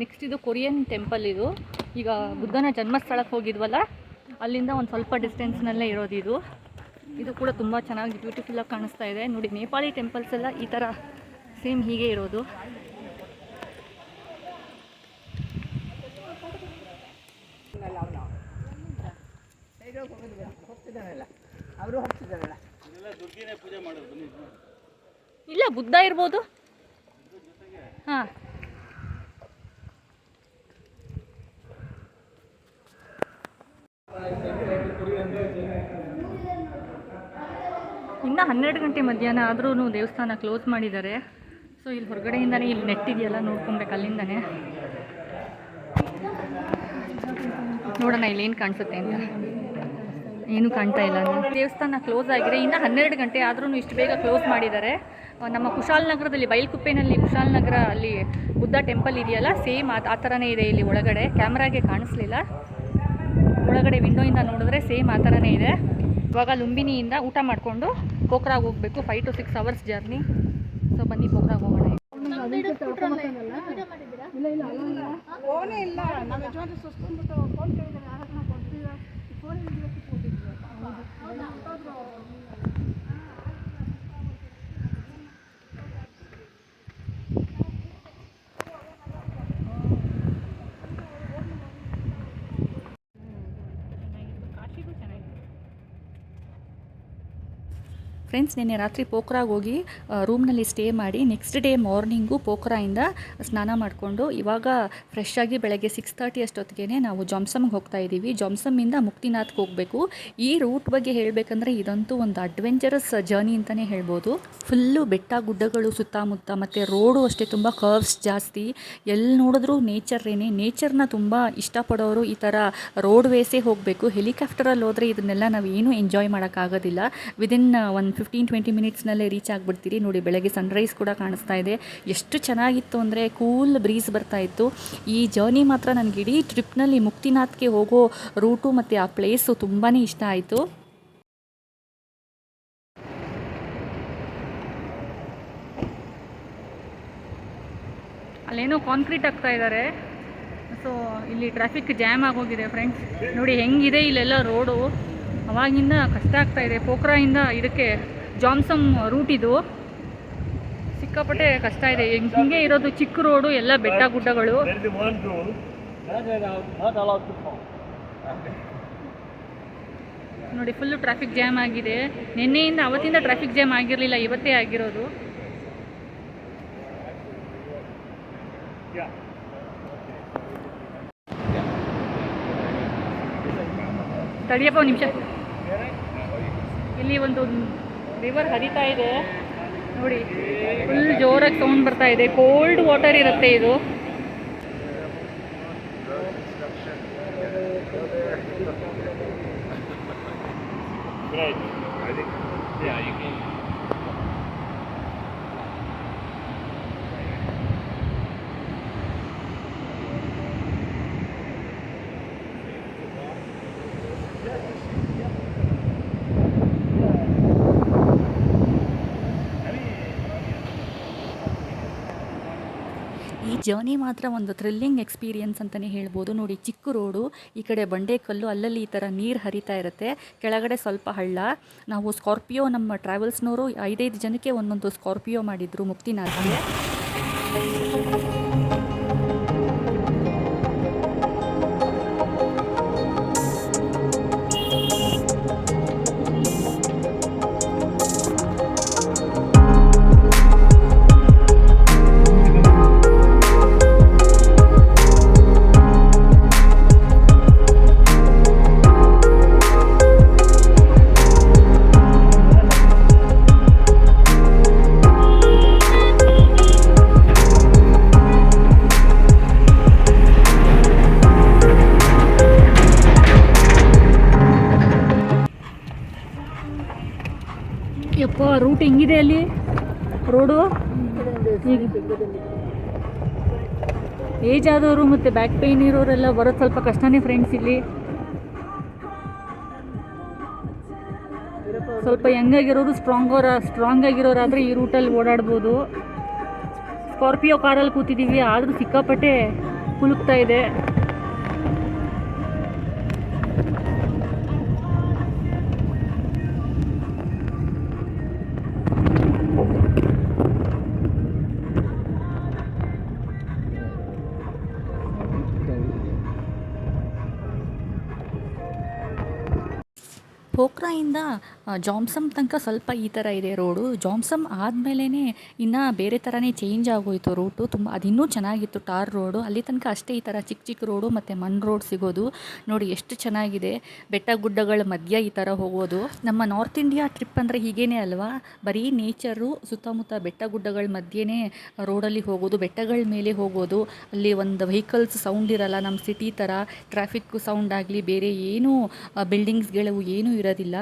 Next ಇದು Korean temple ಇದು. ಈಗ ಬುದ್ಧನ ಜನ್ಮಸ್ಥಳಕ್ಕೆ ಹೋಗಿದ್ವಲ್ಲ ಅಲ್ಲಿಂದ ಒಂದು ಸ್ವಲ್ಪ ಡಿಸ್ಟೆನ್ಸ್ನಲ್ಲೇ ಇರೋದು ಇದು. ಇದು ಕೂಡ ತುಂಬ ಚೆನ್ನಾಗಿ ಬ್ಯೂಟಿಫುಲ್ಲಾಗಿ ಕಾಣಿಸ್ತಾ ಇದೆ. ನೋಡಿ ನೇಪಾಳಿ ಟೆಂಪಲ್ಸ್ ಎಲ್ಲ ಈ ಥರ ಸೇಮ್ ಹೀಗೆ ಇರೋದು. ಅವರು ಇಲ್ಲ ಬುದ್ಧ ಇರ್ಬೋದು. ಹಾಂ. ಇನ್ನು ಹನ್ನೆರಡು ಗಂಟೆ ಮಧ್ಯಾಹ್ನ ಆದ್ರೂ ದೇವಸ್ಥಾನ ಕ್ಲೋಸ್ ಮಾಡಿದ್ದಾರೆ. ಸೊ ಇಲ್ಲಿ ಹೊರಗಡೆಯಿಂದನೇ ಇಲ್ಲಿ ನೆಟ್ಟಿದೆಯಲ್ಲ ನೋಡ್ಕೊಬೇಕು ಅಲ್ಲಿಂದನೇ. ನೋಡೋಣ ಇಲ್ಲಿ ಏನು ಕಾಣಿಸುತ್ತೆ ಅಂತ. ಏನು ಕಾಣ್ತಾ ಇಲ್ಲ. ದೇವಸ್ಥಾನ ಕ್ಲೋಸ್ ಆಗಿದೆ ಇನ್ನು ಹನ್ನೆರಡು ಗಂಟೆ ಆದ್ರೂ ಇಷ್ಟು ಬೇಗ ಕ್ಲೋಸ್ ಮಾಡಿದ್ದಾರೆ. ನಮ್ಮ ನಮ್ಮ ಕುಶಾಲನಗರದಲ್ಲಿ ಬೈಲ್ಕುಪ್ಪೆನಲ್ಲಿ ಕುಶಾಲನಗರ ಅಲ್ಲಿ ಬುದ್ಧ ಟೆಂಪಲ್ ಇದೆಯಲ್ಲ ಸೇಮ್ ಆ ಥರನೇ ಇದೆ ಇಲ್ಲಿ ಒಳಗಡೆ. ಕ್ಯಾಮ್ರಾಗೆ ಕಾಣಿಸ್ಲಿಲ್ಲ. ಒಳಗಡೆ ವಿಂಡೋಯಿಂದ ನೋಡಿದ್ರೆ ಸೇಮ್ ಆ ಥರನೇ ಇದೆ. ಇವಾಗ ಲುಂಬಿನಿಯಿಂದ ಊಟ ಮಾಡಿಕೊಂಡು ಕೋಕ್ರಾಗೆ ಹೋಗಬೇಕು. Five to six hours journey so ಬನ್ನಿ ಕೋಕ್ರಾಗ ಹೋಗೋಣ. ಇಲ್ಲ. 안 떠들어. ಫ್ರೆಂಡ್ಸ್ ನಿನ್ನೆ ರಾತ್ರಿ ಪೋಖ್ರಾಗ್ ಹೋಗಿ ರೂಮ್ನಲ್ಲಿ ಸ್ಟೇ ಮಾಡಿ ನೆಕ್ಸ್ಟ್ ಡೇ ಮಾರ್ನಿಂಗು ಪೋಖ್ರಾಯಿಂದ ಸ್ನಾನ ಮಾಡಿಕೊಂಡು, ಇವಾಗ ಫ್ರೆಶ್ ಆಗಿ ಬೆಳಗ್ಗೆ ಸಿಕ್ಸ್ ತರ್ಟಿ ಅಷ್ಟೊತ್ತಿಗೆ ನಾವು ಜಾಮ್ಸಮ್ಗೆ ಹೋಗ್ತಾ ಇದ್ದೀವಿ. ಜಾಮ್ಸಮ್ಮಿಂದ ಮುಕ್ತಿನಾಥ್ಗೆ ಹೋಗಬೇಕು. ಈ ರೂಟ್ ಬಗ್ಗೆ ಹೇಳಬೇಕಂದ್ರೆ ಇದಂತೂ ಒಂದು ಅಡ್ವೆಂಚರಸ್ ಜರ್ನಿ ಅಂತಲೇ ಹೇಳ್ಬೋದು. ಫುಲ್ಲು ಬೆಟ್ಟ ಗುಡ್ಡಗಳು ಸುತ್ತಮುತ್ತ, ಮತ್ತು ರೋಡು ಅಷ್ಟೇ ತುಂಬ ಕರ್ವ್ಸ್ ಜಾಸ್ತಿ. ಎಲ್ಲಿ ನೋಡಿದ್ರೂ ನೇಚರ್ರೇನೆ ನೇಚರ್ನ ತುಂಬ ಇಷ್ಟಪಡೋರು ಈ ಥರ ರೋಡ್ ವೇಸೇ ಹೋಗಬೇಕು. ಹೆಲಿಕಾಪ್ಟರಲ್ಲಿ ಹೋದರೆ ಇದನ್ನೆಲ್ಲ ನಾವು ಏನೂ ಎಂಜಾಯ್ ಮಾಡೋಕ್ಕಾಗೋದಿಲ್ಲ. ವಿದಿನ್ ಒಂದು ಫಿಫ್ಟೀನ್ ಟ್ವೆಂಟಿ ಮಿನಿಟ್ಸ್ನಲ್ಲೇ ರೀಚ್ ಆಗಿಬಿಡ್ತೀರಿ. ನೋಡಿ, ಬೆಳಗ್ಗೆ ಸನ್ರೈಸ್ ಕೂಡ ಕಾಣಿಸ್ತಾ ಇದೆ. ಎಷ್ಟು ಚೆನ್ನಾಗಿತ್ತು ಅಂದರೆ ಕೂಲ್ ಬ್ರೀಸ್ ಬರ್ತಾ ಇತ್ತು. ಈ ಜರ್ನಿ ಮಾತ್ರ ನನಗೆ ಇಡೀ ಟ್ರಿಪ್ನಲ್ಲಿ ಮುಕ್ತಿನಾಥ್ಗೆ ಹೋಗೋ ರೂಟು ಮತ್ತು ಆ ಪ್ಲೇಸು ತುಂಬಾ ಇಷ್ಟ ಆಯಿತು. ಅಲ್ಲೇನೋ ಕಾಂಕ್ರೀಟ್ ಆಗ್ತಾ ಇದ್ದಾರೆ ಸೊ ಇಲ್ಲಿ ಟ್ರಾಫಿಕ್ ಜಾಮ್ ಆಗೋಗಿದೆ ಫ್ರೆಂಡ್ಸ್ ನೋಡಿ, ಹೆಂಗಿದೆ ಇಲ್ಲೆಲ್ಲ ರೋಡು ಅವಾಗಿಂದ ಕಷ್ಟ ಆಗ್ತಾ ಇದೆ. ಪೋಖ್ರಾಯಿಂದ ಇದಕ್ಕೆ ಜಾನ್ಸಮ್ ರೂಟ್ ಇದು. ಸಿಕ್ಕಾಪಟ್ಟೆ ಕಷ್ಟ ಇದೆ. ಹೆಂಗ್- ಇರೋದು ಚಿಕ್ಕ ರೋಡು ಎಲ್ಲ ಬೆಟ್ಟ ಗುಡ್ಡಗಳು. ನೋಡಿ ಫುಲ್ಲು ಟ್ರಾಫಿಕ್ ಜಾಮ್ ಆಗಿದೆ. ನಿನ್ನೆಯಿಂದ ಅವತ್ತಿಂದ ಟ್ರಾಫಿಕ್ ಜಾಮ್ ಆಗಿರಲಿಲ್ಲ, ಇವತ್ತೇ ಆಗಿರೋದು. ತಡಿಯಪ್ಪ ನಿಮಿಷ. ಇಲ್ಲಿ ಒಂದು ರಿವರ್ ಹರಿತಾ ಇದೆ. ನೋಡಿ ಫುಲ್ ಜೋರಾಗಿ ಸೌಂಡ್ ಬರ್ತಾ ಇದೆ. ಕೋಲ್ಡ್ ವಾಟರ್ ಇರುತ್ತೆ ಇದು. ಜರ್ನಿ ಮಾತ್ರ ಒಂದು ಥ್ರಿಲ್ಲಿಂಗ್ ಎಕ್ಸ್ಪೀರಿಯನ್ಸ್ ಅಂತಲೇ ಹೇಳ್ಬೋದು. ನೋಡಿ, ಚಿಕ್ಕ ರೋಡು, ಈ ಕಡೆ ಬಂಡೆಕಲ್ಲು ಅಲ್ಲಲ್ಲಿ ಈ ಥರ ನೀರು ಹರಿತಾ ಇರುತ್ತೆ. ಕೆಳಗಡೆ ಸ್ವಲ್ಪ ಹಳ್ಳ. ನಾವು ಸ್ಕಾರ್ಪಿಯೋ ನಮ್ಮ ಟ್ರಾವೆಲ್ಸ್ನವರು ಐದೈದು ಜನಕ್ಕೆ ಒಂದೊಂದು ಸ್ಕಾರ್ಪಿಯೋ ಮಾಡಿದ್ರು ಮುಕ್ತಿನಾಥ್ಗೆ ಯಪ್ಪ ರೂಟ್ ಹೆಂಗಿದೆ ಅಲ್ಲಿ? ರೋಡು ಏಜ್ ಆದವರು ಮತ್ತೆ ಬ್ಯಾಕ್ ಪೇನ್ ಇರೋರೆಲ್ಲ ಬರೋದು ಸ್ವಲ್ಪ ಕಷ್ಟನೇ ಫ್ರೆಂಡ್ಸ್ ಇಲ್ಲಿ. ಸ್ವಲ್ಪ ಯಂಗ್ ಆಗಿರೋರು ಸ್ಟ್ರಾಂಗ್ ಸ್ಟ್ರಾಂಗ್ ಆಗಿರೋರಾದರೆ ಈ ರೂಟಲ್ಲಿ ಓಡಾಡ್ಬೋದು. ಸ್ಕಾರ್ಪಿಯೋ ಕಾರಲ್ಲಿ ಕೂತಿದ್ದೀವಿ, ಆದರೂ ಸಿಕ್ಕಾಪಟ್ಟೆ ಕುಲುಕ್ತಾ ಇದೆ. ಪೋಖ್ರಾಯಿಂದ ಜಾಮ್ಸಮ್ ತನಕ ಸ್ವಲ್ಪ ಈ ಥರ ಇದೆ ರೋಡು. ಜಾಮ್ಸಮ್ ಆದಮೇಲೇ ಇನ್ನು ಬೇರೆ ಥರನೇ ಚೇಂಜ್ ಆಗೋಯಿತು ರೂಟು. ತುಂಬ ಅದಿನ್ನೂ ಚೆನ್ನಾಗಿತ್ತು ಟಾರ್ ರೋಡು. ಅಲ್ಲಿ ತನಕ ಅಷ್ಟೇ ಈ ಥರ ಚಿಕ್ಕ ಚಿಕ್ಕ ರೋಡು ಮತ್ತು ಮಣ್ಣು ರೋಡ್ ಸಿಗೋದು. ನೋಡಿ ಎಷ್ಟು ಚೆನ್ನಾಗಿದೆ. ಬೆಟ್ಟ ಗುಡ್ಡಗಳ ಮಧ್ಯ ಈ ಥರ ಹೋಗೋದು. ನಮ್ಮ ನಾರ್ತ್ ಇಂಡಿಯಾ ಟ್ರಿಪ್ ಅಂದರೆ ಹೀಗೇನೆ ಅಲ್ವಾ? ಬರೀ ನೇಚರು, ಸುತ್ತಮುತ್ತ ಬೆಟ್ಟ ಗುಡ್ಡಗಳ ಮಧ್ಯೆನೇ ರೋಡಲ್ಲಿ ಹೋಗೋದು, ಬೆಟ್ಟಗಳ ಮೇಲೆ ಹೋಗೋದು. ಅಲ್ಲಿ ಒಂದು ವೆಹಿಕಲ್ಸ್ ಸೌಂಡ್ ಇರಲ್ಲ ನಮ್ಮ ಸಿಟಿ ಥರ. ಟ್ರಾಫಿಕ್ ಸೌಂಡ್ ಆಗಲಿ, ಬೇರೆ ಏನೂ ಬಿಲ್ಡಿಂಗ್ಸ್ಗಳು ಏನೂ ಇರೋದಿಲ್ಲ.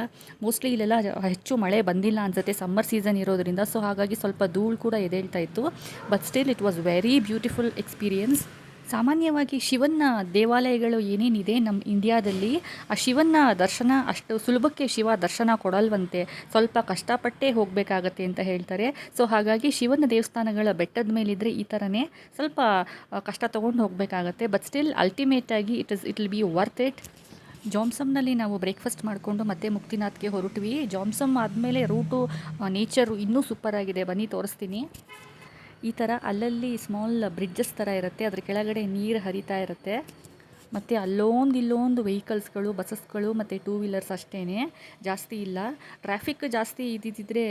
ಮೋಸ್ಟ್ಲಿ ಇಲ್ಲೆಲ್ಲ ಹೆಚ್ಚು ಮಳೆ ಬಂದಿಲ್ಲ ಅನ್ಸುತ್ತೆ. ಸಮ್ಮರ್ ಸೀಸನ್ ಇರೋದ್ರಿಂದ. ಸೊ ಹಾಗಾಗಿ ಸ್ವಲ್ಪ ಧೂಳು ಕೂಡ ಎದೇಳ್ತಾ ಇತ್ತು. But still it was very beautiful experience ಸಾಮಾನ್ಯವಾಗಿ ಶಿವನ ದೇವಾಲಯಗಳು ಏನೇನಿದೆ ನಮ್ಮ ಇಂಡಿಯಾದಲ್ಲಿ, ಆ ಶಿವನ ದರ್ಶನ ಅಷ್ಟು ಸುಲಭಕ್ಕೆ ಶಿವ ದರ್ಶನ ಕೊಡಲ್ವಂತೆ ಸ್ವಲ್ಪ ಕಷ್ಟಪಟ್ಟೇ ಹೋಗಬೇಕಾಗತ್ತೆ ಅಂತ ಹೇಳ್ತಾರೆ. ಸೊ ಹಾಗಾಗಿ ಶಿವನ ದೇವಸ್ಥಾನಗಳ ಬೆಟ್ಟದ ಮೇಲಿದ್ದರೆ ಈ ಥರನೇ ಸ್ವಲ್ಪ ಕಷ್ಟ ತೊಗೊಂಡು ಹೋಗಬೇಕಾಗತ್ತೆ. But still ಅಲ್ಟಿಮೇಟಾಗಿ it is it will be worth it ಜಾಮ್ಸಮ್ನಲ್ಲಿ ನಾವು ಬ್ರೇಕ್ಫಾಸ್ಟ್ ಮಾಡಿಕೊಂಡು ಮತ್ತೆ ಮುಕ್ತಿನಾಥ್ಗೆ ಹೊರಟ್ವಿ. ಜಾಮ್ಸಮ್ ಆದಮೇಲೆ ರೂಟು ನೇಚರು ಇನ್ನೂ ಸೂಪರ್ ಆಗಿದೆ. ಬನ್ನಿ, ತೋರಿಸ್ತೀನಿ. ಈ ಥರ ಅಲ್ಲಲ್ಲಿ ಸ್ಮಾಲ್ ಬ್ರಿಡ್ಜಸ್ ಥರ ಇರುತ್ತೆ. ಅದ್ರ ಕೆಳಗಡೆ ನೀರು ಹರಿತಾ ಇರುತ್ತೆ. ಮತ್ತು ಅಲ್ಲೊಂದು ಇಲ್ಲೊಂದು ವೆಹಿಕಲ್ಸ್ಗಳು ಬಸ್ಸಸ್ಗಳು ಮತ್ತು ಟೂ ವೀಲರ್ಸ್ ಅಷ್ಟೇ ಜಾಸ್ತಿ ಇಲ್ಲ. ಟ್ರಾಫಿಕ್ ಜಾಸ್ತಿ ಇದ್ದಿದ್ದರೆ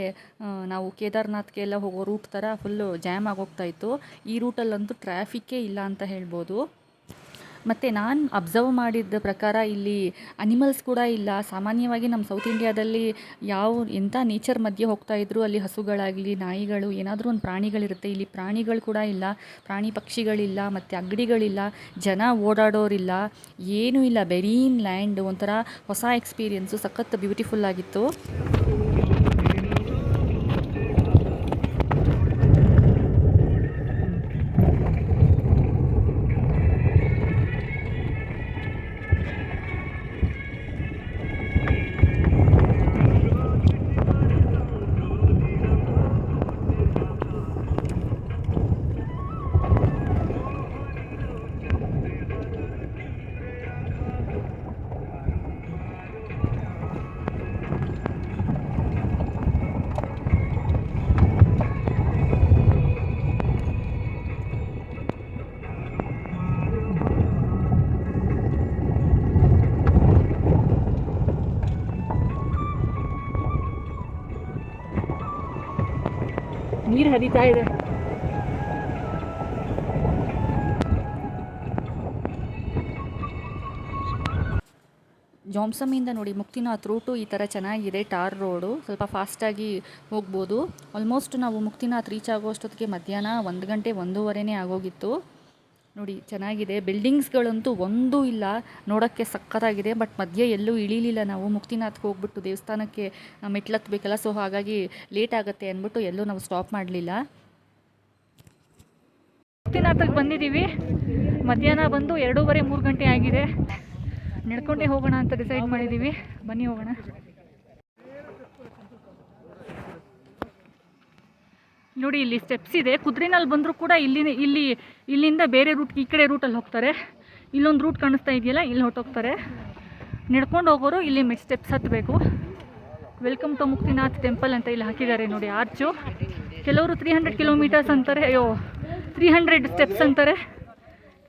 ನಾವು ಕೇದಾರ್ನಾಥ್ಗೆ ಎಲ್ಲ ಹೋಗೋ ರೂಟ್ ಥರ ಫುಲ್ಲು ಜಾಮ್ ಆಗೋಗ್ತಾಯಿತ್ತು ಈ ರೂಟಲ್ಲಂತೂ ಟ್ರಾಫಿಕ್ಕೇ ಇಲ್ಲ ಅಂತ ಹೇಳ್ಬೋದು. ಮತ್ತು ನಾನು ಅಬ್ಸರ್ವ್ ಮಾಡಿದ ಪ್ರಕಾರ ಇಲ್ಲಿ ಅನಿಮಲ್ಸ್ ಕೂಡ ಇಲ್ಲ. ಸಾಮಾನ್ಯವಾಗಿ ನಮ್ಮ ಸೌತ್ ಇಂಡಿಯಾದಲ್ಲಿ ಯಾವ ಎಂಥ ನೇಚರ್ ಮಧ್ಯೆ ಹೋಗ್ತಾ ಇದ್ದರೂ ಅಲ್ಲಿ ಹಸುಗಳಾಗಲಿ, ನಾಯಿಗಳು, ಏನಾದರೂ ಒಂದು ಪ್ರಾಣಿಗಳಿರುತ್ತೆ. ಇಲ್ಲಿ ಪ್ರಾಣಿಗಳು ಕೂಡ ಇಲ್ಲ. ಪ್ರಾಣಿ ಪಕ್ಷಿಗಳಿಲ್ಲ, ಮತ್ತು ಅಂಗಡಿಗಳಿಲ್ಲ. ಜನ ಓಡಾಡೋರಿಲ್ಲ. ಏನೂ ಇಲ್ಲ. ಬೆರೀನ್ ಲ್ಯಾಂಡ್ ಒಂಥರ ಹೊಸ ಎಕ್ಸ್ಪೀರಿಯೆನ್ಸು ಸಖತ್ ಬ್ಯೂಟಿಫುಲ್ ಆಗಿತ್ತು. ಹರಿತಾ ಇದೆ. ಜಾಮ್ಸಮಿಂದ ನೋಡಿ ಮುಕ್ತಿನಾಥ್ ರೂಟು ಈ ಥರ ಚೆನ್ನಾಗಿದೆ, ಟಾರ್ ರೋಡು. ಸ್ವಲ್ಪ ಫಾಸ್ಟಾಗಿ ಹೋಗ್ಬೋದು. ಆಲ್ಮೋಸ್ಟ್ ನಾವು ಮುಕ್ತಿನಾಥ್ ರೀಚ್ ಆಗೋ ಅಷ್ಟೊತ್ತಿಗೆ ಮಧ್ಯಾಹ್ನ ಒಂದು ಗಂಟೆ ಒಂದೂವರೆನೇ ಆಗೋಗಿತ್ತು. ನೋಡಿ, ಚೆನ್ನಾಗಿದೆ. ಬಿಲ್ಡಿಂಗ್ಸ್ಗಳಂತೂ ಒಂದೂ ಇಲ್ಲ. ನೋಡೋಕ್ಕೆ ಸಕ್ಕತ್ತಾಗಿದೆ, ಬಟ್ ಮಧ್ಯೆ ಎಲ್ಲೂ ಇಳಿಲಿಲ್ಲ ನಾವು. ಮುಕ್ತಿನಾಥ್ಗೆ ಹೋಗ್ಬಿಟ್ಟು ದೇವಸ್ಥಾನಕ್ಕೆ ಮೆಟ್ಲತ್ಬೇಕಲ್ಲ. ಸೊ, ಹಾಗಾಗಿ ಲೇಟ್ ಆಗುತ್ತೆ ಅಂದ್ಬಿಟ್ಟು ಎಲ್ಲೂ ನಾವು ಸ್ಟಾಪ್ ಮಾಡಲಿಲ್ಲ. ಮುಕ್ತಿನಾಥಕ್ಕೆ ಬಂದಿದ್ದೀವಿ. ಮಧ್ಯಾಹ್ನ ಬಂದು ಎರಡೂವರೆ ಮೂರು ಗಂಟೆ ಆಗಿದೆ. ನಡ್ಕೊಂಡೇ ಹೋಗೋಣ ಅಂತ ಡಿಸೈಡ್ ಮಾಡಿದ್ದೀವಿ. ಬನ್ನಿ ಹೋಗೋಣ. ನೋಡಿ, ಇಲ್ಲಿ ಸ್ಟೆಪ್ಸ್ ಇದೆ. ಕುದ್ರಿನಲ್ಲಿ ಬಂದರೂ ಕೂಡ ಇಲ್ಲಿ ಇಲ್ಲಿ, ಇಲ್ಲಿಂದ ಬೇರೆ ರೂಟ್ ಈ ಕಡೆ ರೂಟಲ್ಲಿ ಹೋಗ್ತಾರೆ. ಇಲ್ಲೊಂದು ರೂಟ್ ಕಾಣಿಸ್ತಾ ಇದೆಯಲ್ಲ, ಇಲ್ಲಿ ಹೊರಟೋಗ್ತಾರೆ ನಡ್ಕೊಂಡು ಹೋಗೋರು ಇಲ್ಲಿ ಮೆ ಸ್ಟೆಪ್ಸ್ ಹತ್ತಬೇಕು ವೆಲ್ಕಮ್ ಟು ಮುಕ್ತಿನಾಥ್ ಟೆಂಪಲ್ ಅಂತ ಇಲ್ಲಿ ಹಾಕಿದ್ದಾರೆ ನೋಡಿ, ಆರ್ಚು. ಕೆಲವರು ತ್ರೀ ಹಂಡ್ರೆಡ್ ಕಿಲೋಮೀಟರ್ಸ್ ಅಂತಾರೆ. ಅಯ್ಯೋ ತ್ರೀ ಹಂಡ್ರೆಡ್ ಸ್ಟೆಪ್ಸ್ ಅಂತಾರೆ.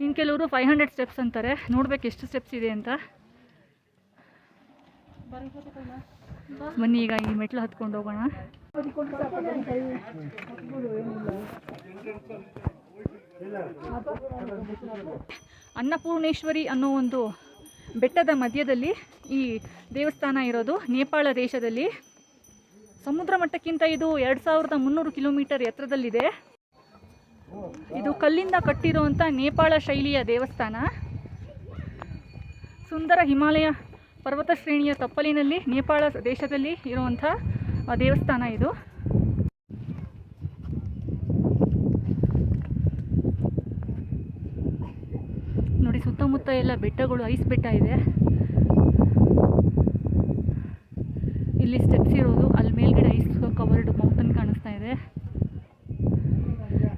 ಇನ್ನು ಕೆಲವರು ಫೈವ್ ಹಂಡ್ರೆಡ್ ಸ್ಟೆಪ್ಸ್ ಅಂತಾರೆ. ನೋಡ್ಬೇಕು ಎಷ್ಟು ಸ್ಟೆಪ್ಸ್ ಇದೆ ಅಂತ. ಬನ್ನಿ, ಈಗ ಈ ಮೆಟ್ಲು ಹತ್ಕೊಂಡು ಹೋಗೋಣ. ಅನ್ನಪೂರ್ಣೇಶ್ವರಿ ಅನ್ನೋ ಒಂದು ಬೆಟ್ಟದ ಮಧ್ಯದಲ್ಲಿ ಈ ದೇವಸ್ಥಾನ ಇರೋದು ನೇಪಾಳ ದೇಶದಲ್ಲಿ. ಸಮುದ್ರ ಮಟ್ಟಕ್ಕಿಂತ ಇದು ಎರಡು ಸಾವಿರದ ಮುನ್ನೂರು ಕಿಲೋಮೀಟರ್ ಎತ್ತರದಲ್ಲಿದೆ. ಇದು ಕಲ್ಲಿಂದ ಕಟ್ಟಿರುವಂಥ ನೇಪಾಳ ಶೈಲಿಯ ದೇವಸ್ಥಾನ. ಸುಂದರ ಹಿಮಾಲಯ ಪರ್ವತ ಶ್ರೇಣಿಯ ತಪ್ಪಲಿನಲ್ಲಿ ನೇಪಾಳ ದೇಶದಲ್ಲಿ ಇರುವಂಥ ದೇವಸ್ಥಾನ ಇದು. ನೋಡಿ ಸುತ್ತಮುತ್ತ ಎಲ್ಲ ಬೆಟ್ಟಗಳು, ಐಸ್ ಬೆಟ್ಟ ಇದೆ. ಇಲ್ಲಿ ಸ್ಟೆಪ್ಸ್ ಇರೋದು, ಅಲ್ಲಿ ಮೇಲ್ಗಡೆ ಐಸ್ ಕವರ್ಡ್ ಮೌಂಟನ್ ಕಾಣಿಸ್ತಾ ಇದೆ.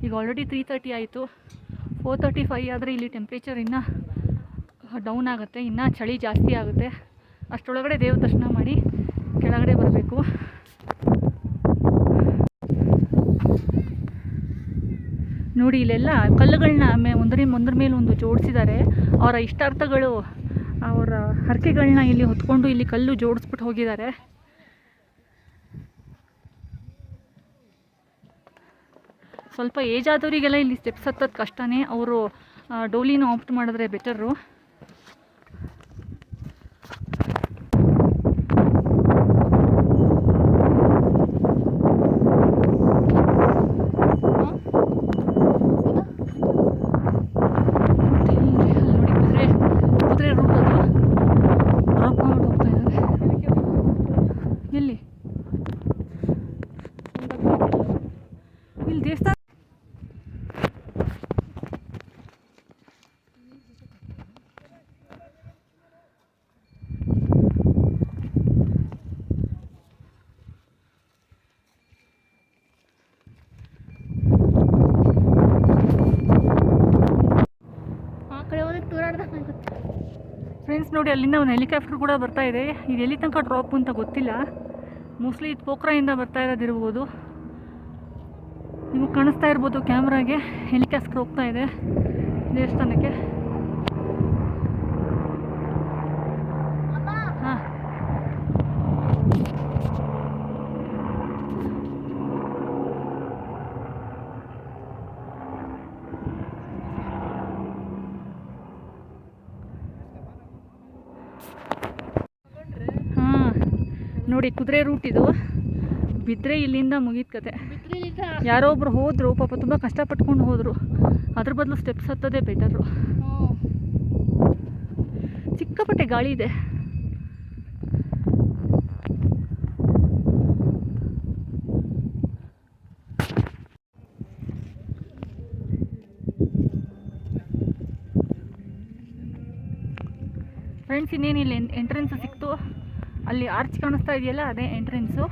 ಈಗ ಆಲ್ರೆಡಿ ತ್ರೀ ತರ್ಟಿ ಆಯಿತು. ಫೋರ್ ತರ್ಟಿ ಫೈವ್ ಆದರೆ ಇಲ್ಲಿ ಟೆಂಪ್ರೇಚರ್ ಇನ್ನೂ ಡೌನ್ ಆಗುತ್ತೆ, ಇನ್ನೂ ಚಳಿ ಜಾಸ್ತಿ ಆಗುತ್ತೆ. ಅಷ್ಟರೊಳಗಡೆ ದೇವ್ರ ದರ್ಶನ ಮಾಡಿ ಕೆಳಗಡೆ ಬರಬೇಕು. ನೋಡಿ ಇಲ್ಲೆಲ್ಲ ಕಲ್ಲುಗಳನ್ನ ಮೇ ಒಂದರ ಒಂದರ ಮೇಲೆ ಒಂದು ಜೋಡಿಸಿದ್ದಾರೆ. ಅವರ ಇಷ್ಟಾರ್ಥಗಳು, ಅವರ ಹರಕೆಗಳನ್ನ ಇಲ್ಲಿ ಹೊತ್ಕೊಂಡು ಇಲ್ಲಿ ಕಲ್ಲು ಜೋಡಿಸ್ಬಿಟ್ಟು ಹೋಗಿದ್ದಾರೆ. ಸ್ವಲ್ಪ ಏಜ್ ಆದವರಿಗೆಲ್ಲ ಇಲ್ಲಿ ಸ್ಟೆಪ್ಸ್ ಹತ್ತೋದು ಕಷ್ಟನೇ. ಅವರು ಡೋಲಿನ ಆಪ್ಟ್ ಮಾಡಿದ್ರೆ ಬೆಟರು ಅಲ್ಲಿ ನೋಡಿ ಕುದುರೆ ಕುದುರೆ ರೂಟ್ ಅದು ಡ್ರಾಪ್ ಮಾಡ್ಬಿಟ್ಟು ಹೋಗ್ತಾ ಇದ್ದಾರೆ ಎಲ್ಲಿ ಇಲ್ಲಿ ದೇವಸ್ಥಾನ ಆ ಕಡೆ ಹೋದ್ರೆ ತೂರಾಡ್ದಂಗೆ ಆಗುತ್ತೆ ಫ್ರೆಂಡ್ಸ್ ನೋಡಿ, ಅಲ್ಲಿಂದ ಒಂದು ಹೆಲಿಕಾಪ್ಟರ್ ಕೂಡ ಬರ್ತಾ ಇದೆ. ಇದು ಎಲ್ಲಿ ತನಕ ಡ್ರಾಪ್ ಅಂತ ಗೊತ್ತಿಲ್ಲ. ಮೋಸ್ಟ್ಲಿ ಇದು ಪೋಖ್ರಾಯಿಂದ ಬರ್ತಾ ಇರೋದಿರ್ಬೋದು. ನಿಮಗೆ ಕಾಣಿಸ್ತಾ ಇರ್ಬೋದು ಕ್ಯಾಮ್ರಾಗೆ. ಹೆಲಿಕಾಪ್ಟರ್ ಹೋಗ್ತಾ ಇದೆ ದೇವಸ್ಥಾನಕ್ಕೆ ಹಾಂ ಹಾಂ ನೋಡಿ ಕುದುರೆ ರೂಟ್ ಇದು. ಬಿದ್ದರೆ ಇಲ್ಲಿಂದ ಮುಗೀತು ಕತೆ. ಯಾರೋ ಒಬ್ರು ಹೋದ್ರು ಪಾಪ ತುಂಬ ಕಷ್ಟಪಟ್ಕೊಂಡು ಹೋದರು. ಅದ್ರ ಬದಲು ಸ್ಟೆಪ್ಸ್ ಹತ್ತೋದೇ ಬೆಟರು ಸಿಕ್ಕಾಪಟ್ಟೆ ಗಾಳಿ ಇದೆ. ಫ್ರೆಂಡ್ಸ್ ಇನ್ನೇನಿಲ್ಲ ಎಂಟ್ರೆನ್ಸ್ ಸಿಕ್ತು. ಅಲ್ಲಿ ಆರ್ಚ್ ಕಾಣಿಸ್ತಾ ಇದೆಯಲ್ಲ ಅದೇ ಎಂಟ್ರೆನ್ಸು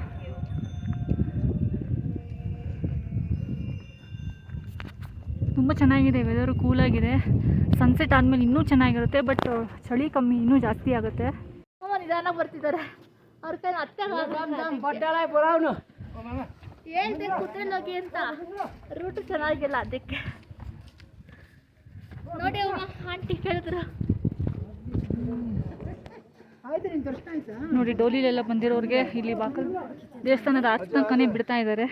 ತುಂಬ ಚೆನ್ನಾಗಿದೆ ವೆದರು ಕೂಲಾಗಿದೆ ಸನ್ಸೆಟ್ ಆದಮೇಲೆ ಇನ್ನೂ ಚೆನ್ನಾಗಿರುತ್ತೆ ಬಟ್ ಚಳಿ ಕಮ್ಮಿ ಇನ್ನೂ ಜಾಸ್ತಿ ಆಗುತ್ತೆ. ಅಮ್ಮ ನಿಧಾನ ಬರ್ತಿದ್ದಾರೆ. ಅವ್ರ ಕೈ ಹೇಳ್ದೆ ಹೋಗಿ ಅಂತ. ರೂಟ್ ಚೆನ್ನಾಗಿಲ್ಲ ಅದಕ್ಕೆ. ನೋಡಿ ಆಂಟಿ ಕೇಳಿದ್ರು ಆಯ್ತು ನಿನ್ ದರ್ಶನ ಆಯ್ತಾ ನೋಡಿ ಡೋಲಿಲೆಲ್ಲ ಬಂದಿರೋರಿಗೆ ಇಲ್ಲಿ ಬಾಕಲ್. ದೇವಸ್ಥಾನದ ಆಚೆ ತನಕನೇ ಬಿಡ್ತಾ ಇದ್ದಾರೆ.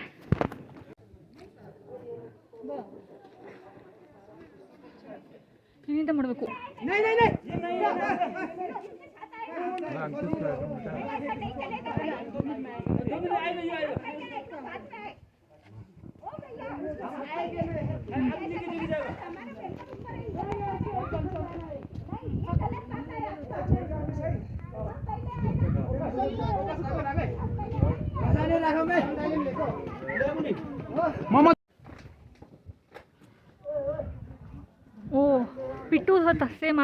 ಇಲ್ಲಿಂದ ಮಾಡಬೇಕು?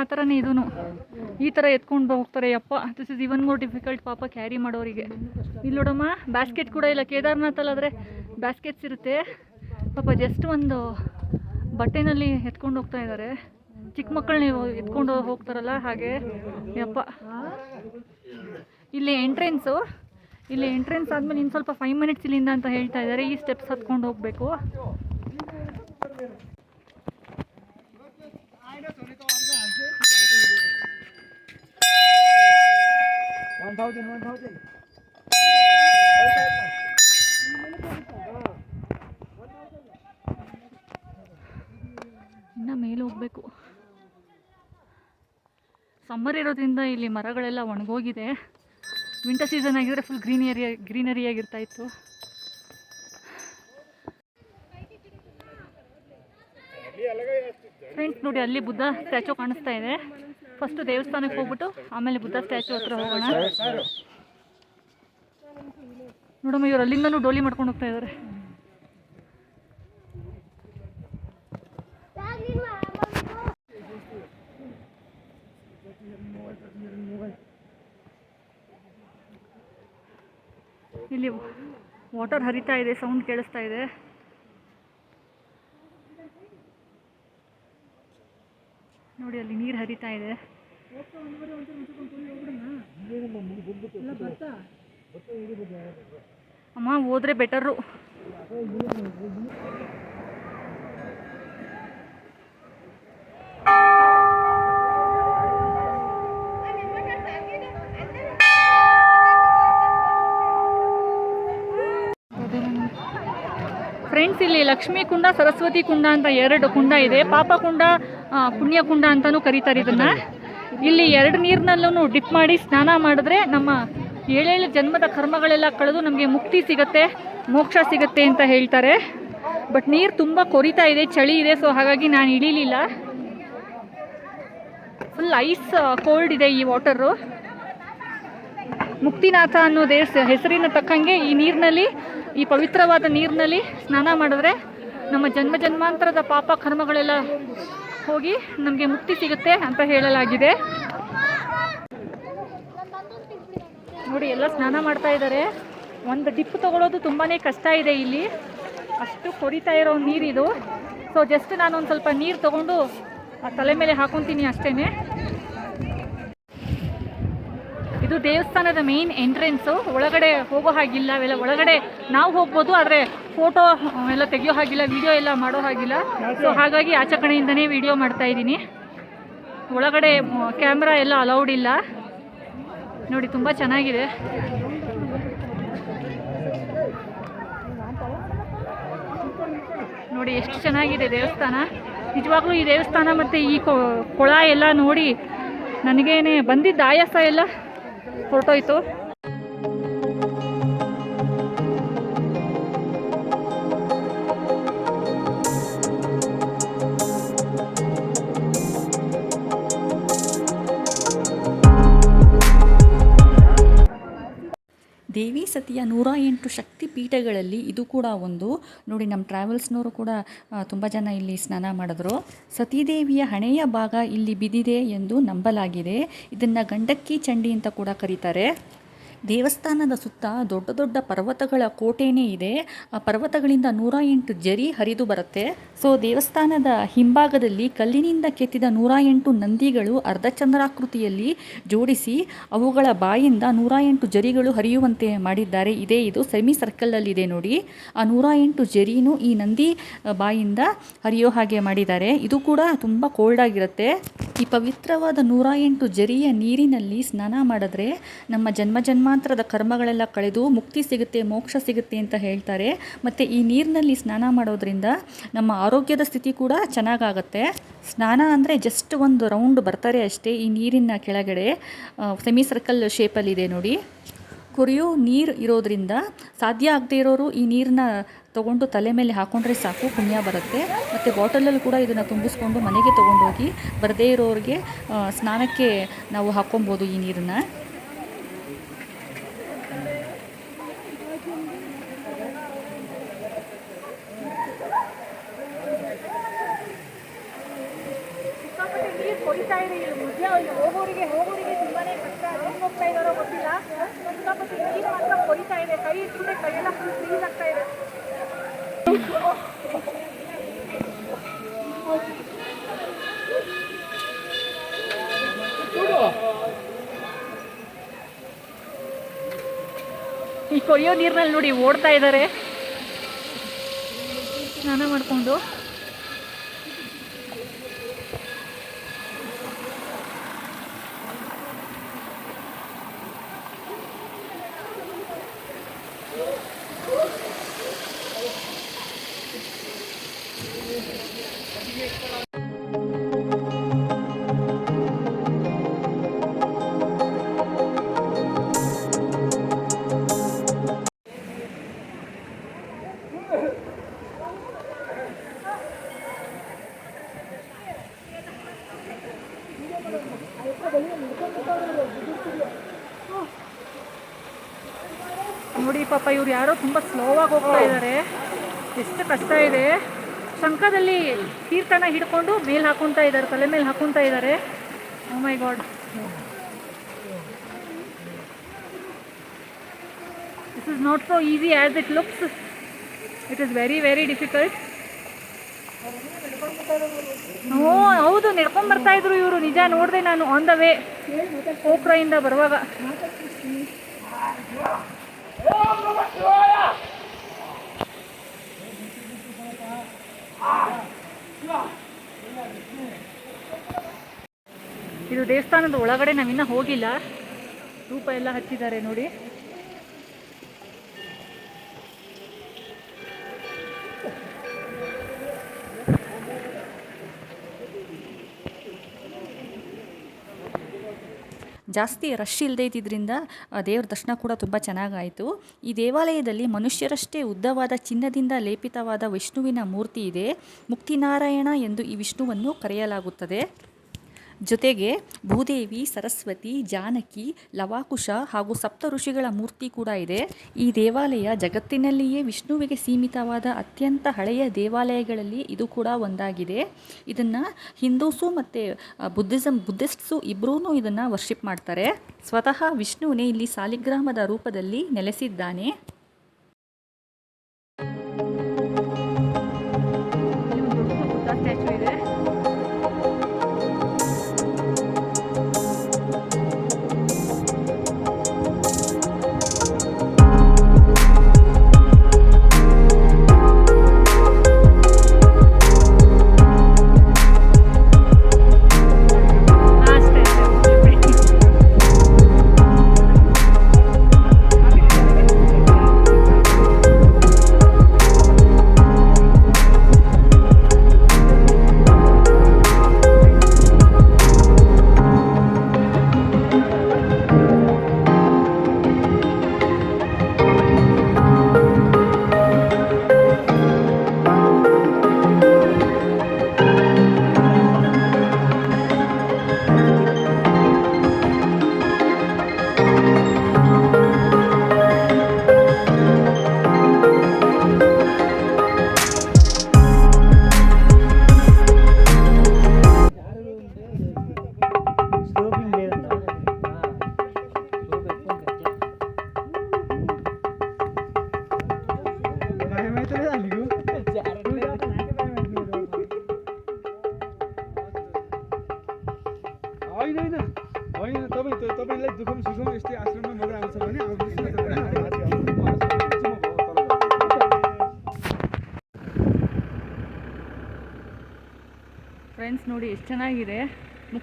ಆ ಥರನೇ ಇದೂ ಈ ಥರ ಎತ್ಕೊಂಡು ಹೋಗ್ತಾರೆ, ಯಪ್ಪ this is even more difficult ಪಾಪ ಕ್ಯಾರಿ ಮಾಡೋರಿಗೆ. ಇಲ್ಲಿ ನೋಡಮ್ಮ ಬ್ಯಾಸ್ಕೆಟ್ ಕೂಡ ಇಲ್ಲ. ಕೇದಾರ್ನಾಥಲ್ಲಾದರೆ ಬ್ಯಾಸ್ಕೆಟ್ಸ್ ಇರುತ್ತೆ. ಪಾಪ ಜಸ್ಟ್ ಒಂದು ಬಟ್ಟೆನಲ್ಲಿ ಎತ್ಕೊಂಡು ಹೋಗ್ತಾ ಇದ್ದಾರೆ ಚಿಕ್ಕ ಮಕ್ಕಳನ್ನ ಎತ್ಕೊಂಡು ಹೋಗ್ತಾರಲ್ಲ ಹಾಗೆ. ಯಪ್ಪ. ಇಲ್ಲಿ ಎಂಟ್ರೆನ್ಸು ಇಲ್ಲಿ ಎಂಟ್ರೆನ್ಸ್ ಆದಮೇಲೆ ಇನ್ನು ಸ್ವಲ್ಪ ಫೈವ್ ಮಿನಿಟ್ಸ್ ಇಲ್ಲಿಂದ ಅಂತ ಹೇಳ್ತಾ ಇದ್ದಾರೆ ಈ ಸ್ಟೆಪ್ಸ್ ಹತ್ಕೊಂಡು ಹೋಗಬೇಕು. ಇನ್ನು ಮೇಲೆ ಹೋಗಬೇಕು. ಸಮ್ಮರ್ ಇರೋದ್ರಿಂದ ಇಲ್ಲಿ ಮರಗಳೆಲ್ಲ ಒಣಗೋಗಿದೆ. ವಿಂಟರ್ ಸೀಸನ್ ಆಗಿದ್ರೆ ಫುಲ್ ಗ್ರೀನರಿ ಗ್ರೀನರಿ ಆಗಿರ್ತಾ ಇತ್ತು. ಫ್ರೆಂಡ್ಸ್ ನೋಡಿ ಅಲ್ಲಿ ಬುದ್ಧ ಸ್ಟ್ಯಾಚು ಕಾಣಿಸ್ತಾ ಇದೆ. ಫಸ್ಟು ದೇವಸ್ಥಾನಕ್ಕೆ ಹೋಗ್ಬಿಟ್ಟು ಆಮೇಲೆ ಬುದ್ಧ ಸ್ಟ್ಯಾಚು ಹತ್ರ ಹೋಗೋಣ. ನೋಡಮ್ಮ, ಇವ್ರು ಅಲ್ಲಿಂದನೂ ಡೋಲಿ ಮಾಡ್ಕೊಂಡು ಹೋಗ್ತಾ ಇದ್ದಾರೆ ಇಲ್ಲಿ ವಾಟರ್ ಹರಿತಾ ಇದೆ, ಸೌಂಡ್ ಕೇಳಿಸ್ತಾ ಇದೆ. ನೋಡಿ, ಅಲ್ಲಿ ನೀರು ಹರಿತಾ ಇದೆ. ಅಮ್ಮ, ಹೋದ್ರೆ ಬೆಟರು. ಫ್ರೆಂಡ್ಸ್ ಇಲ್ಲಿ ಲಕ್ಷ್ಮೀ ಕುಂಡ, ಸರಸ್ವತಿ ಕುಂಡ ಅಂತ ಎರಡು ಕುಂಡ ಇದೆ. ಪಾಪ ಕುಂಡ ಪುಣ್ಯ ಕುಂಡ ಅಂತಲೂ ಕರೀತಾರೆ ಇದನ್ನ. ಇಲ್ಲಿ ಎರಡು ನೀರಿನಲ್ಲೂ ಡಿಪ್ ಮಾಡಿ ಸ್ನಾನ ಮಾಡಿದ್ರೆ ನಮ್ಮ ಏಳೇಳು ಜನ್ಮದ ಕರ್ಮಗಳೆಲ್ಲ ಕಳೆದು ನಮಗೆ ಮುಕ್ತಿ ಸಿಗತ್ತೆ, ಮೋಕ್ಷ ಸಿಗತ್ತೆ ಅಂತ ಹೇಳ್ತಾರೆ. ಬಟ್ ನೀರು ತುಂಬ ಕೊರಿತಾ ಇದೆ, ಚಳಿ ಇದೆ ಸೊ ಹಾಗಾಗಿ ನಾನು ಇಳಿಲಿಲ್ಲ. ಫುಲ್ ಐಸ್ ಕೋಲ್ಡ್ ಇದೆ ಈ ವಾಟರು ಮುಕ್ತಿನಾಥ ಅನ್ನೋ ದೇಶ ಹೆಸರಿನ ತಕ್ಕಂಗೆ ಈ ನೀರಿನಲ್ಲಿ, ಈ ಪವಿತ್ರವಾದ ನೀರಿನಲ್ಲಿ ಸ್ನಾನ ಮಾಡಿದ್ರೆ ನಮ್ಮ ಜನ್ಮ ಜನ್ಮಾಂತರದ ಪಾಪ ಕರ್ಮಗಳೆಲ್ಲ ಹೋಗಿ ನಮಗೆ ಮುಕ್ತಿ ಸಿಗುತ್ತೆ ಅಂತ ಹೇಳಲಾಗಿದೆ. ನೋಡಿ, ಎಲ್ಲ ಸ್ನಾನ ಮಾಡ್ತಾ ಇದ್ದಾರೆ. ಒಂದು ಡಿಪ್ ತಗೊಳ್ಳೋದು ತುಂಬಾ ಕಷ್ಟ ಇದೆ ಇಲ್ಲಿ. ಅಷ್ಟು ಕೊರಿತಾ ಇರೋ ನೀರಿದು. ಸೊ ಜಸ್ಟ್ ನಾನು ಒಂದು ಸ್ವಲ್ಪ ನೀರು ತಗೊಂಡು ತಲೆ ಮೇಲೆ ಹಾಕೊತೀನಿ ಅಷ್ಟೇ ಇದು ದೇವಸ್ಥಾನದ ಮೇನ್ ಎಂಟ್ರೆನ್ಸು ಒಳಗಡೆ ಹೋಗೋ ಹಾಗಿಲ್ಲ ಅವೆಲ್ಲ ಒಳಗಡೆ ನಾವು ಹೋಗ್ಬೋದು, ಆದರೆ ಫೋಟೋ ಎಲ್ಲ ತೆಗಿಯೋ ಹಾಗಿಲ್ಲ ವಿಡಿಯೋ ಎಲ್ಲ ಮಾಡೋ ಹಾಗಿಲ್ಲ. ಸೊ ಹಾಗಾಗಿ ಆಚೆ ಕಡೆಯಿಂದನೇ ವಿಡಿಯೋ ಮಾಡ್ತಾ ಇದ್ದೀನಿ. ಒಳಗಡೆ ಕ್ಯಾಮ್ರಾ ಎಲ್ಲ ಅಲೌಡ್ ಇಲ್ಲ. ನೋಡಿ, ತುಂಬ ಚೆನ್ನಾಗಿದೆ. ನೋಡಿ, ಎಷ್ಟು ಚೆನ್ನಾಗಿದೆ ದೇವಸ್ಥಾನ. ನಿಜವಾಗ್ಲೂ ಈ ದೇವಸ್ಥಾನ ಮತ್ತು ಈ ಕೊಳ ಎಲ್ಲ ನೋಡಿ ನನಗೇನೆ ಬಂದಿದ್ದ ಆಯಾಸ ಎಲ್ಲ. ಹೊರಟೋಯ್ತು ದೇವಿ ಸತಿಯ ನೂರ ಎಂಟು ಶಕ್ತಿ ಪೀಠಗಳಲ್ಲಿ ಇದು ಕೂಡ ಒಂದು. ನೋಡಿ, ನಮ್ಮ ಟ್ರಾವೆಲ್ಸ್ನವರು ಕೂಡ ತುಂಬ ಜನ ಇಲ್ಲಿ ಸ್ನಾನ ಮಾಡಿದ್ರು. ಸತೀದೇವಿಯ ಹಣೆಯ ಭಾಗ ಇಲ್ಲಿ ಬಿದ್ದಿದೆ ಎಂದು ನಂಬಲಾಗಿದೆ. ಇದನ್ನು ಗಂಡಕ್ಕಿ ಚಂಡಿ ಅಂತ ಕೂಡ ಕರೀತಾರೆ. ದೇವಸ್ಥಾನದ ಸುತ್ತ ದೊಡ್ಡ ದೊಡ್ಡ ಪರ್ವತಗಳ ಕೋಟೆನೇ ಇದೆ. ಆ ಪರ್ವತಗಳಿಂದ ನೂರ ಎಂಟು ಜರಿ ಹರಿದು ಬರುತ್ತೆ. ಸೊ, ದೇವಸ್ಥಾನದ ಹಿಂಭಾಗದಲ್ಲಿ ಕಲ್ಲಿನಿಂದ ಕೆತ್ತಿದ ನೂರ ಎಂಟು ನಂದಿಗಳು ಅರ್ಧಚಂದ್ರಾಕೃತಿಯಲ್ಲಿ ಜೋಡಿಸಿ ಅವುಗಳ ಬಾಯಿಂದ ನೂರ ಎಂಟು ಜರಿಗಳು ಹರಿಯುವಂತೆ ಮಾಡಿದ್ದಾರೆ. ಇದೇ ಇದು ಸೆಮಿ ಸರ್ಕಲಲ್ಲಿದೆ ನೋಡಿ. ಆ ನೂರ ಎಂಟು ಜರಿನೂ ಈ ನಂದಿ ಬಾಯಿಂದ ಹರಿಯೋ ಹಾಗೆ ಮಾಡಿದ್ದಾರೆ. ಇದು ಕೂಡ ತುಂಬ ಕೋಲ್ಡ್ ಆಗಿರುತ್ತೆ. ಈ ಪವಿತ್ರವಾದ ನೂರ ಎಂಟು ಜರಿಯ ನೀರಿನಲ್ಲಿ ಸ್ನಾನ ಮಾಡಿದ್ರೆ ನಮ್ಮ ಜನ್ಮ ಜನ್ಮ ಜನ್ಮಾಂತರದ ಕರ್ಮಗಳೆಲ್ಲ ಕಳೆದು ಮುಕ್ತಿ ಸಿಗುತ್ತೆ, ಮೋಕ್ಷ ಸಿಗುತ್ತೆ ಅಂತ ಹೇಳ್ತಾರೆ. ಮತ್ತು ಈ ನೀರಿನಲ್ಲಿ ಸ್ನಾನ ಮಾಡೋದ್ರಿಂದ ನಮ್ಮ ಆರೋಗ್ಯದ ಸ್ಥಿತಿ ಕೂಡ ಚೆನ್ನಾಗಾಗತ್ತೆ. ಸ್ನಾನ ಅಂದರೆ ಜಸ್ಟ್ ಒಂದು ರೌಂಡ್ ಬರ್ತಾರೆ ಅಷ್ಟೇ ಈ ನೀರಿನ ಕೆಳಗಡೆ. ಸೆಮಿ ಸರ್ಕಲ್ ಶೇಪಲ್ಲಿದೆ ನೋಡಿ. ಕುರಿಯೋ ನೀರು ಇರೋದ್ರಿಂದ ಸಾಧ್ಯ ಆಗದೆ ಇರೋರು ಈ ನೀರನ್ನ ತೊಗೊಂಡು ತಲೆ ಮೇಲೆ ಹಾಕೊಂಡ್ರೆ ಸಾಕು, ಪುಣ್ಯ ಬರುತ್ತೆ. ಮತ್ತು ಬಾಟಲಲ್ಲಿ ಕೂಡ ಇದನ್ನು ತುಂಬಿಸ್ಕೊಂಡು ಮನೆಗೆ ತೊಗೊಂಡೋಗಿ ಬರದೇ ಇರೋರಿಗೆ ಸ್ನಾನಕ್ಕೆ ನಾವು ಹಾಕ್ಕೊಬೋದು ಈ ನೀರನ್ನು ನೀರು ಕೊಡಿತಾ ಇದೆ. ಇಲ್ಲಿ ಹೋಗೋರಿಗೆ ಹೋಗೋರಿಗೆ ತುಂಬಾನೇ ಕಷ್ಟ ಹೆಂಗ್ ಹೋಗ್ತಾ ಇದಾರೋ ಗೊತ್ತಿಲ್ಲ. ಸಿಕ್ಕಾಪಟ್ಟೆ ನೀರು ಮಾತ್ರ ಕೊಯ್ತಾ ಇದೆ. ಕೈ ಇಟ್ಬಿಟ್ಟೆ ಕೈಯೆಲ್ಲ ಫುಲ್ ಕ್ಲೀನ್ ಆಗ್ತಾ ಇದೆ. ಈ ಕೊಯ್ಯೋ ನೀರಿನಲ್ಲಿ ನೋಡಿ ಓಡ್ತಾ ಇದ್ದಾರೆ. ಸ್ನಾನ ಮಾಡಿಕೊಂಡು. ಇವ್ರು ಯಾರೋ ತುಂಬ ಸ್ಲೋವಾಗಿ ಹೋಗ್ತಾ ಇದ್ದಾರೆ ಎಷ್ಟು ಕಷ್ಟ ಇದೆ. ಶಂಕದಲ್ಲಿ ತೀರ್ಥನ ಹಿಡ್ಕೊಂಡು ಮೇಲೆ ಹಾಕೊಂತ ಇದ್ದಾರೆ ತಲೆ ಮೇಲೆ ಹಾಕೊಂತ ಇದ್ದಾರೆ ಓ my god this is not so easy as it looks it is very very difficult ಓ ಹೌದು ನಡ್ಕೊಂಡ್ ಬರ್ತಾ ಇದ್ರು ಇವರು. ನಿಜ ನೋಡಿದೆ ನಾನು ಆನ್ ದ ವೇ ಪೋಖ್ರಾಯಿಂದ ಬರುವಾಗ. ಇದು ದೇವಸ್ಥಾನದ ಒಳಗಡೆ ನಾವಿನ್ನ ಹೋಗಿಲ್ಲ. ಧೂಪ ಎಲ್ಲ ಹಚ್ಚಿದ್ದಾರೆ ನೋಡಿ. ಜಾಸ್ತಿ ರಶ್ ಇಲ್ಲದೇ ಇದ್ದಿದ್ದರಿಂದ ದೇವ್ರ ದರ್ಶನ ಕೂಡ ತುಂಬ ಚೆನ್ನಾಗಾಯಿತು. ಈ ದೇವಾಲಯದಲ್ಲಿ ಮನುಷ್ಯರಷ್ಟೇ ಉದ್ದವಾದ ಚಿನ್ನದಿಂದ ಲೇಪಿತವಾದ ವಿಷ್ಣುವಿನ ಮೂರ್ತಿ ಇದೆ. ಮುಕ್ತಿನಾರಾಯಣ ಎಂದು ಈ ವಿಷ್ಣುವನ್ನು ಕರೆಯಲಾಗುತ್ತದೆ. ಜೊತೆಗೆ ಭೂದೇವಿ, ಸರಸ್ವತಿ, ಜಾನಕಿ, ಲವಾಕುಶ ಹಾಗೂ ಸಪ್ತ ಋಷಿಗಳ ಮೂರ್ತಿ ಕೂಡ ಇದೆ. ಈ ದೇವಾಲಯ ಜಗತ್ತಿನಲ್ಲಿಯೇ ವಿಷ್ಣುವಿಗೆ ಸೀಮಿತವಾದ ಅತ್ಯಂತ ಹಳೆಯ ದೇವಾಲಯಗಳಲ್ಲಿ ಇದು ಕೂಡ ಒಂದಾಗಿದೆ. ಇದನ್ನು ಹಿಂದೂಸು ಮತ್ತು ಬುದ್ಧಿಸಮ್ ಬುದ್ಧಿಸ್ಟ್ಸು ಇಬ್ಬರೂ ಇದನ್ನು ವರ್ಷಿಪ್ ಮಾಡ್ತಾರೆ. ಸ್ವತಃ ವಿಷ್ಣುವೇ ಇಲ್ಲಿ ಸಾಲಿಗ್ರಾಮದ ರೂಪದಲ್ಲಿ ನೆಲೆಸಿದ್ದಾನೆ.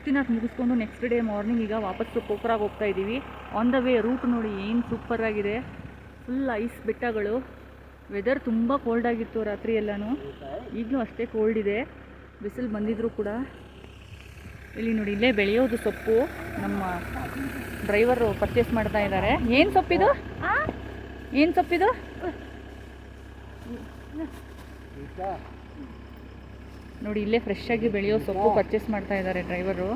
ಮುಕ್ತಿನಾಥ್ ಮುಗಿಸ್ಕೊಂಡು ನೆಕ್ಸ್ಟ್ ಡೇ ಮಾರ್ನಿಂಗ್ ಈಗ ವಾಪಸ್ಸು ಪೋಖ್ರಾಗ್ ಹೋಗ್ತಾ ಇದ್ದೀವಿ. ಆನ್ ದ ವೇ ರೂಟ್ ನೋಡಿ ಏನು ಸೂಪರ್ ಆಗಿದೆ. ಫುಲ್ ಐಸ್ ಬೆಟ್ಟಗಳು. ವೆದರ್ ತುಂಬ ಕೋಲ್ಡ್ ಆಗಿತ್ತು ರಾತ್ರಿ ಎಲ್ಲನೂ. ಈಗಲೂ ಅಷ್ಟೇ ಕೋಲ್ಡ್ ಇದೆ. ಬಿಸಿಲು ಬಂದಿದ್ರು ಕೂಡ. ಇಲ್ಲಿ ನೋಡಿ ಇಲ್ಲೇ ಬೆಳೆಯೋದು ಸೊಪ್ಪು. ನಮ್ಮ ಡ್ರೈವರು ಪರ್ಚೇಸ್ ಮಾಡ್ತಾ ಇದ್ದಾರೆ. ಏನು ಸೊಪ್ಪಿದು ಏನು ಸೊಪ್ಪಿದು ನೋಡಿ ಇಲ್ಲೇ ಫ್ರೆಶ್ ಆಗಿ ಬೆಳೆಯೋ ಸೊಪ್ಪು ಪರ್ಚೇಸ್ ಮಾಡ್ತಾ ಇದ್ದಾರೆ ಡ್ರೈವರು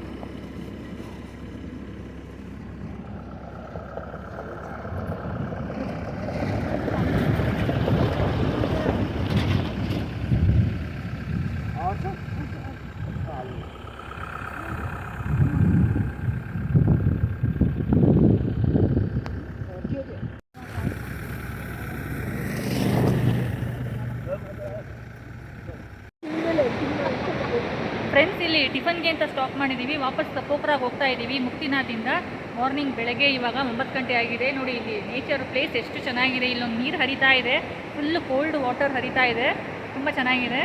ಫ್ರೆಂಡ್ಸ್ ಇಲ್ಲಿ ಟಿಫನ್ಗೆ ಅಂತ ಸ್ಟಾಪ್ ಮಾಡಿದ್ದೀವಿ ವಾಪಸ್ ಪೋಖ್ರಾಗ್ ಹೋಗ್ತಾ ಇದ್ದೀವಿ ಮುಕ್ತಿನಾಥಿಂದ ಮಾರ್ನಿಂಗ್ ಬೆಳಗ್ಗೆ ಇವಾಗ ಒಂಬತ್ತು ಗಂಟೆ ಆಗಿದೆ. ನೋಡಿ, ಇಲ್ಲಿ ನೇಚರ್ ಪ್ಲೇಸ್ ಎಷ್ಟು ಚೆನ್ನಾಗಿದೆ. ಇಲ್ಲೊಂದು ನೀರು ಹರಿತಾ ಇದೆ. ಫುಲ್ ಕೋಲ್ಡ್ ವಾಟರ್ ಹರಿತಾ ಇದೆ. ತುಂಬ ಚೆನ್ನಾಗಿದೆ.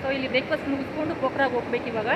ಸೊ ಇಲ್ಲಿ ಬ್ರೇಕ್ಫಾಸ್ಟ್ ಮುಗಿಸ್ಕೊಂಡು ಪೋಖ್ರಾಗ್ ಹೋಗ್ಬೇಕು ಇವಾಗ